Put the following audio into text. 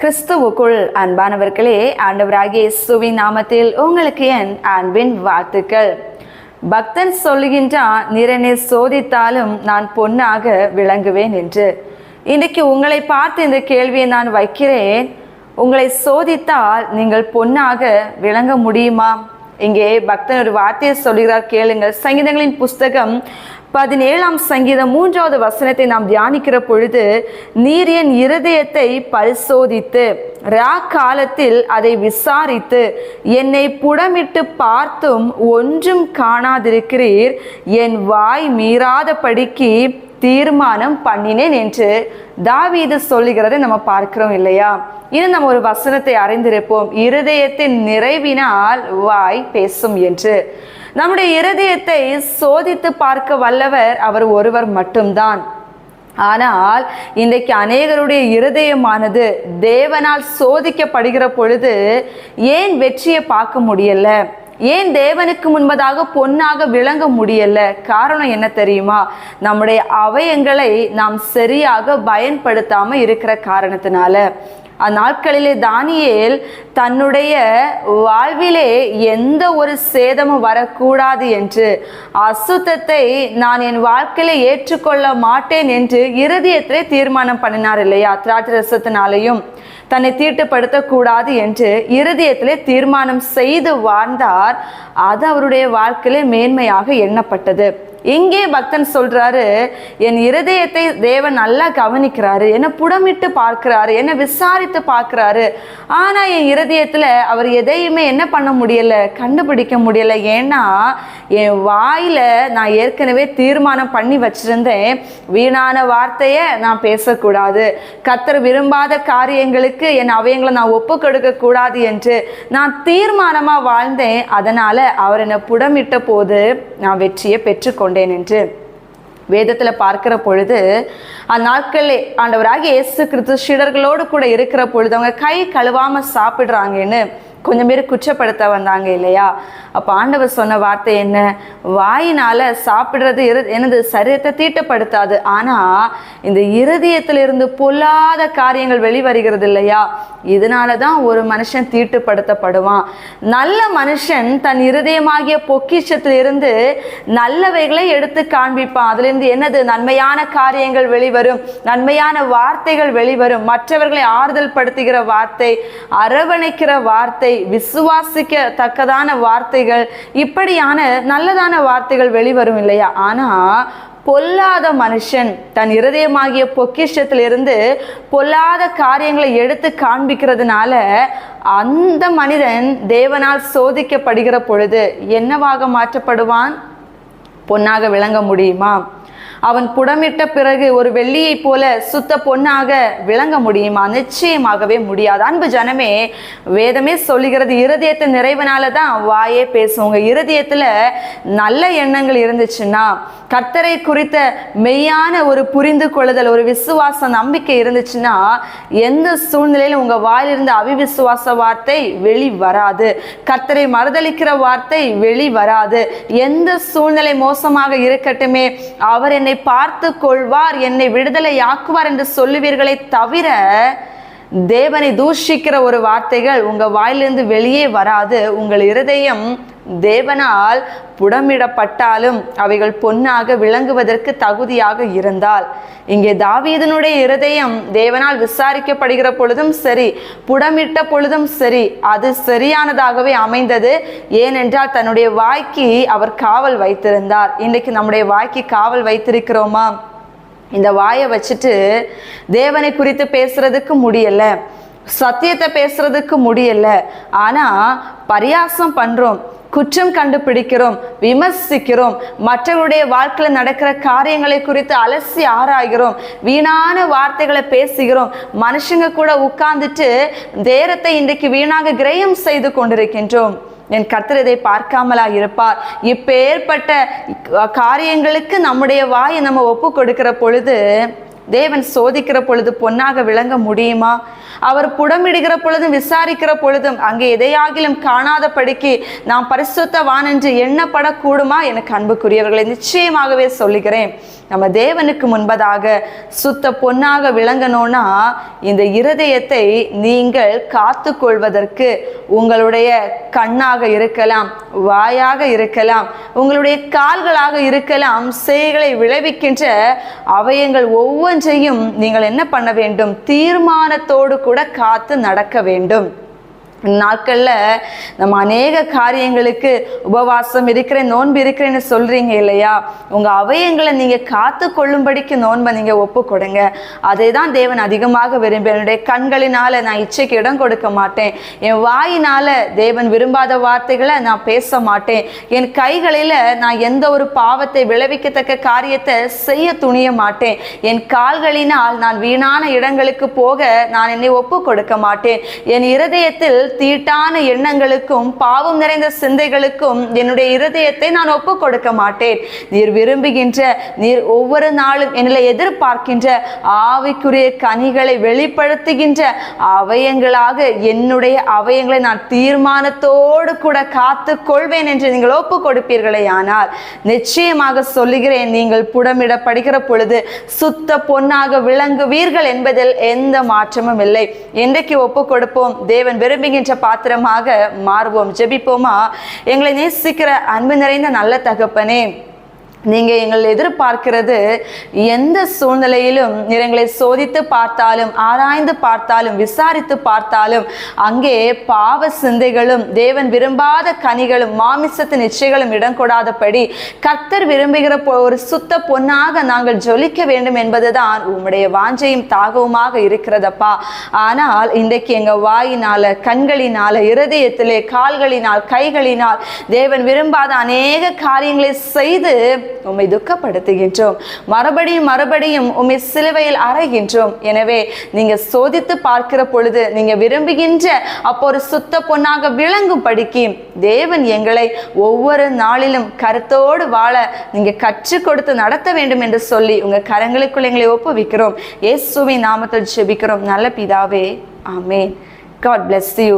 கிறிஸ்துவுக்குள் அன்பானவர்களே ஆண்டவராகிய சுவி நாமத்தில் உங்களுக்கு என் அன்பின் வாழ்த்துக்கள். பக்தன் சொல்லுகின்றான் நிறனை சோதித்தாலும் நான் பொன்னாக விளங்குவேன் என்று. இன்றைக்கு உங்களை பார்த்து இந்த கேள்வியை நான் வைக்கிறேன். உங்களை சோதித்தால் நீங்கள் பொன்னாக விளங்க முடியுமா? இங்கே பக்தன் ஒரு வார்த்தையை சொல்கிறார் கேளுங்கள். சங்கீதங்களின் புஸ்தகம் பதினேழாம் சங்கீதம் மூன்றாவது வசனத்தை நாம் தியானிக்கிற பொழுது நீர் என் இருதயத்தை பரிசோதித்து ரா காலத்தில் அதை விசாரித்து என்னை புடமிட்டு பார்த்தும் ஒன்றும் காணாதிருக்கிறீர். என் வாய் மீறாதபடிக்கு தீர்மானம் பண்ணினேன் என்று தாவீது சொல்லுகிறதை நம்ம பார்க்கிறோம் இல்லையா? இன்னும் நம்ம ஒரு வசனத்தை அறிந்திருப்போம். இருதயத்தின் நிறைவினால் வாய் பேசும் என்று. நம்முடைய இருதயத்தை சோதித்து பார்க்க வல்லவர் அவர் ஒருவர் மட்டும்தான். ஆனால் இன்றைக்கு அநேகருடைய இருதயமானது தேவனால் சோதிக்கப்படுகிற பொழுது ஏன் வெற்றியை பார்க்க முடியல? ஏன் தேவனுக்கு முன்பதாக பொன்னாக விளங்க முடியல? காரணம் என்ன தெரியுமா? நம்முடைய அவயங்களை நாம் சரியாக பயன்படுத்தாம இருக்கிற காரணத்தினால. அந்நாட்களிலே தானியேல் தன்னுடைய வாழ்விலே எந்த ஒரு சேதமும் வரக்கூடாது என்று அசுத்தத்தை நான் என் வாழ்க்கையில ஏற்றுக்கொள்ள மாட்டேன் என்று இருதயத்திலே தீர்மானம் பண்ணினார் இல்லையா? திராட்சரசத்தினாலையும். தன்னை தீட்டுப்படுத்தக்கூடாது என்று இருதயத்திலே தீர்மானம் செய்து வாழ்ந்தார். அது அவருடைய வாழ்க்கையிலே மேன்மையாக எண்ணப்பட்டது. இங்கே பக்தன் சொல்றாரு என் இருதயத்தை தேவன் நல்லா கவனிக்கிறாரு என்ன புடமிட்டு பார்க்கிறாரு என்ன விசாரித்து பார்க்கிறாரு. ஆனா என் இருதயத்துல அவர் எதையுமே என்ன பண்ண முடியல கண்டுபிடிக்க முடியல. ஏன்னா என் வாயில நான் ஏற்கனவே தீர்மானம் பண்ணி வச்சிருந்தேன். வீணான வார்த்தையை நான் பேசக்கூடாது. கத்தர் விரும்பாத காரியங்களுக்கு என் அவயங்களை நான் ஒப்பு கொடுக்க கூடாது என்று நான் தீர்மானமா வாழ்ந்தேன். அதனால அவர் என்னை புடமிட்ட போது நான் வெற்றியை பெற்றுக்கொண்டேன் என்று வேதத்தில் பார்க்கிற பொழுது அந்நாட்களில் ஆண்டவராக இயேசு கிறிஸ்து சீடர்களோடு கூட இருக்கிற பொழுது அவங்க கை கழுவாம சாப்பிடுறாங்கன்னு கொஞ்சம் பேர் குற்றப்படுத்த வந்தாங்க இல்லையா? அப்போ ஆண்டவர் சொன்ன வார்த்தை என்ன? வாயினால் சாப்பிட்றது இரு எனது சரீரத்தை தீட்டப்படுத்தாது. ஆனால் இந்த இருதயத்திலிருந்து பொல்லாத காரியங்கள் வெளிவருகிறது இல்லையா? இதனால தான் ஒரு மனுஷன் தீட்டுப்படுத்தப்படுவான். நல்ல மனுஷன் தன் இருதயமாகிய பொக்கிஷத்திலிருந்து நல்லவைகளை எடுத்து காண்பிப்பான். அதுலேருந்து என்னது? நன்மையான காரியங்கள் வெளிவரும் நன்மையான வார்த்தைகள் வெளிவரும். மற்றவர்களை ஆறுதல் படுத்துகிற வார்த்தை அரவணைக்கிற வார்த்தை விசுவாசிக்க தக்கதான வார்த்தைகள் இப்படியான நல்லதான வார்த்தைகள் வெளிவரும் இல்லையா? ஆனா பொல்லாத மனுஷன் தன் இருதயமாகிய பொக்கிஷத்திலிருந்து பொல்லாத காரியங்களை எடுத்து காண்பிக்கிறதுனால அந்த மனிதன் தேவனால் சோதிக்கப்படுகிற பொழுது என்னவாக மாற்றப்படுவான்? பொன்னாக விளங்க முடியுமா? அவன் புடமிட்ட பிறகு ஒரு வெள்ளியை போல சுத்த பொண்ணாக விளங்க முடியுமா? நிச்சயமாகவே முடியாது. அன்பு ஜனமே வேதமே சொல்லுகிறது இருதயத்தை நிறைவனால தான் வாயே பேசுவோங்க இருதயத்தில் இருதயத்துல நல்ல எண்ணங்கள் இருந்துச்சுன்னா கர்த்தரை குறித்த மெய்யான ஒரு புரிந்து கொள்ளுதல் ஒரு விசுவாச நம்பிக்கை இருந்துச்சுன்னா எந்த சூழ்நிலையிலும் உங்க வாயிலிருந்து அவிவிசுவாச வார்த்தை வெளி வராது. கர்த்தரை மறுதளிக்கிற வார்த்தை வெளி வராது. எந்த சூழ்நிலை மோசமாக இருக்கட்டுமே அவர் என்னை பார்த்து கொள்வார் என்னை விடுதலை ஆக்குவார் என்று சொல்லுவீர்களே தவிர தேவனை தூஷிக்கிற ஒரு வார்த்தைகள் உங்க வாயிலிருந்து வெளியே வராது. உங்கள் இருதயம் தேவனால் புடமிடப்பட்டாலும் அவைகள் பொன்னாக விளங்குவதற்கு தகுதியாக இருந்தால். இங்கே தாவீதனுடைய இருதயம் தேவனால் விசாரிக்கப்படுகிற பொழுதும் சரி புடமிட்ட பொழுதும் சரி அது சரியானதாகவே அமைந்தது. ஏனென்றால் தன்னுடைய வாய்க்கு அவர் காவல் வைத்திருந்தார். இன்றைக்கு நம்முடைய வாய்க்கு காவல் வைத்திருக்கிறோமா? இந்த வாயை வச்சுட்டு தேவனை குறித்து பேசுறதுக்கு முடியலை. சத்தியத்தை பேசுறதுக்கு முடியலை. ஆனால் பரியாசம் பண்ணுறோம் குற்றம் கண்டுபிடிக்கிறோம் விமர்சிக்கிறோம் மற்றவருடைய வாழ்க்கையில் நடக்கிற காரியங்களை குறித்து அலசி ஆராய்கிறோம் வீணான வார்த்தைகளை பேசுகிறோம். மனுஷங்க கூட உட்கார்ந்துட்டு நேரத்தை இன்றைக்கு வீணாக கிரயம் செய்து கொண்டிருக்கின்றோம். என் கர்த்தர் இதை பார்க்காமலா இருப்பார். இப்பேற்பட்ட காரியங்களுக்கு நம்முடைய வாயை நம்ம ஒப்பு கொடுக்கிற பொழுது தேவன் சோதிக்கிற பொழுது பொன்னாக விளங்க முடியுமா? அவர் புடமிடுகிற பொழுதும் விசாரிக்கிற பொழுதும் அங்கே எதையாகிலும் காணாதபடிக்கு நாம் பரிசுத்தவான் என்று எண்ணப்படக்கூடுமா எனக்கு அன்புக்குரியவர்களை நிச்சயமாகவே சொல்லுகிறேன். நம்ம தேவனுக்கு முன்பதாக சுத்த பொன்னாக விளங்கணும்னா இந்த இருதயத்தை நீங்கள் காத்து கொள்வதற்கு உங்களுடைய கண்ணாக இருக்கலாம் வாயாக இருக்கலாம் உங்களுடைய கால்களாக இருக்கலாம் செய்களை விளைவிக்கின்ற அவயங்கள் ஒவ்வொன்றையும் நீங்கள் என்ன பண்ண வேண்டும்? தீர்மானத்தோடு கூட கூட காத்து நடக்க வேண்டும். நாட்களில் நம்ம அநேக காரியங்களுக்கு உபவாசம் இருக்கிறேன் நோன்பு இருக்கிறேன்னு சொல்கிறீங்க இல்லையா? உங்கள் அவயங்களை நீங்கள் காத்து கொள்ளும்படிக்கு நோன்பை நீங்கள் ஒப்பு கொடுங்க. அதை தான் தேவன் அதிகமாக விரும்பி என்னுடைய கண்களினால் நான் இச்சைக்கு இடம் கொடுக்க மாட்டேன். என் வாயினால் தேவன் விரும்பாத வார்த்தைகளை நான் பேச மாட்டேன். என் கைகளில் நான் எந்த ஒரு பாவத்தை விளைவிக்கத்தக்க காரியத்தை செய்ய துணிய மாட்டேன். என் கால்களினால் நான் வீணான இடங்களுக்கு போக நான் என்னை ஒப்பு கொடுக்க மாட்டேன். என் இருதயத்தில் தீட்டான எண்ணங்களுக்கும் பாவம் நிறைந்த சிந்தைகளுக்கும் என்னுடைய இருதயத்தை நான் ஒப்பு கொடுக்க மாட்டேன். நீர் விரும்புகின்ற நீர் ஒவ்வொரு நாளும் என்னை எதிர்பார்க்கின்ற ஆவிக்குரிய கனிகளை வெளிப்படுத்துகின்ற அவயங்களாக என்னுடைய அவயங்களை நான் தீர்மானத்தோடு கூட காத்து கொள்வேன் என்று நீங்கள் ஒப்பு கொடுப்பீர்களே ஆனால் நிச்சயமாக சொல்லுகிறேன் நீங்கள் புடமிடப்படுகிற பொழுது சுத்த பொன்னாக விளங்குவீர்கள் என்பதில் எந்த மாற்றமும் இல்லை. என்றைக்கு ஒப்பு கொடுப்போம் தேவன் விரும்புகின்ற பாத்திரமாக மாறுவோம். ஜெபிப்போமா? எங்களை நேசிக்கிற அன்பு நிறைந்த நல்ல தகப்பனே. நீங்கள் எங்கள் எதிர்பார்க்கிறது எந்த சூழ்நிலையிலும் எங்களை சோதித்து பார்த்தாலும் ஆராய்ந்து பார்த்தாலும் விசாரித்து பார்த்தாலும் அங்கே பாவ சிந்தைகளும் தேவன் விரும்பாத கனிகளும் மாமிசத்தின் நிச்சயங்களும் இடம் கொடாதபடி கர்த்தர் விரும்புகிற ஒரு சுத்த பொன்னாக நாங்கள் ஜொலிக்க வேண்டும் என்பதுதான் உம்முடைய வாஞ்சையும் தாகவுமாக இருக்கிறதப்பா. ஆனால் இன்றைக்கு எங்கள் வாயினால கண்களினால இருதயத்திலே கால்களினால் கைகளினால் தேவன் விரும்பாத அநேக காரியங்களை செய்து உம்மை துக்கப்படுத்துகின்றோம். மறுபடியும் மறுபடியும் உம்மை சிலுவையில் அறைகின்றோம். எனவே நீங்க சோதித்து பார்க்கிற பொழுது நீங்க விரும்புகின்ற அப்போ ஒரு சுத்த பொன்னாக விளங்கும் படிக்கு தேவன் எங்களை ஒவ்வொரு நாளிலும் கருத்தோடு வாழ நீங்க கற்றுக் கொடுத்து நடத்த வேண்டும் என்று சொல்லி உங்க கரங்களுக்குள் எங்களை ஒப்புவிக்கிறோம். இயேசுவின் நாமத்தில் ஜெபிக்கிறோம். நல்ல பிதாவே ஆமே காட் bless யூ